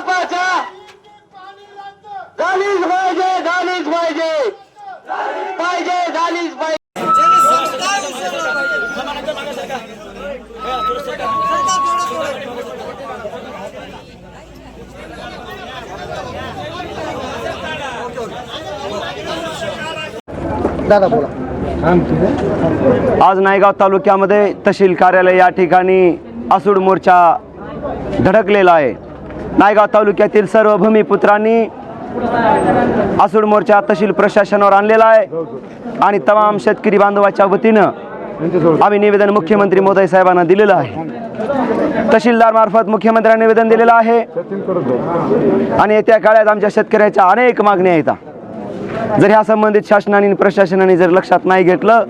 कुणाच्या बापाचा झालीच पाहिजे झालीच पाहिजे. पाहिजे झालीच पाहिजे. दादा बोला. आज नायगाव तालुक्यामध्ये तहसील कार्यालय या ठिकाणी आसूड मोर्चा धडकलेला आहे. नायगाव तालुक्यातील सर्व भूमिपुत्रांनी आसूड मोर्चा तहसील प्रशासनावर आणलेला आहे आणि तमाम शेतकरी बांधवाच्या वतीनं आम्ही निवेदन मुख्यमंत्री मोदी साहेबांना दिलेलं आहे. तहसीलदार मार्फत मुख्यमंत्र्यांना निवेदन दिलेलं आहे. आणि येत्या काळात आमच्या शेतकऱ्याच्या अनेक मागण्या येतात जर ह्या संबंधित शासनाने प्रशासनाने जर लक्षात नाही घेतलं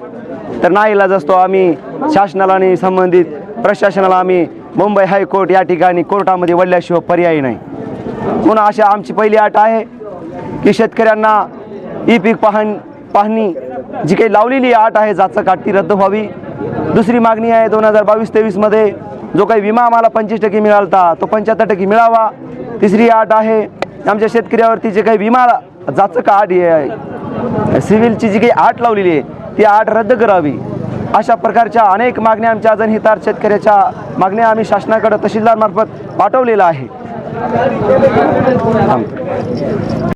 तर नाईलाज असतो. आम्ही शासनाला आणि संबंधित प्रशासनाला आम्ही मुंबई हायकोर्ट या ठिकाणी कोर्टामध्ये वडल्याशिवाय पर्यायी नाही. पुन्हा अशा आमची पहिली अट आहे की शेतकऱ्यांना ई पीक पाहण पाहणी जी काही लावलेली अट आहे जाचं काट ती रद्द व्हावी. दुसरी मागणी आहे दोन हजार बावीस तेवीसमध्ये जो काही विमा आम्हाला पंचवीस टक्के मिळालता तो पंच्याहत्तर टक्के मिळावा. तिसरी अट आहे आमच्या शेतकऱ्यावरती जे काही विमा जाचं का आट आहे सिव्हिलची जी काही आट लावलेली आहे ती आट रद्द करावी. अशा प्रकारच्या अनेक मागण्या आमच्या जनहितार्थ शेतकऱ्याच्या मागण्या आम्ही शासनाकडं तहसीलदारमार्फत पाठवलेल्या आहे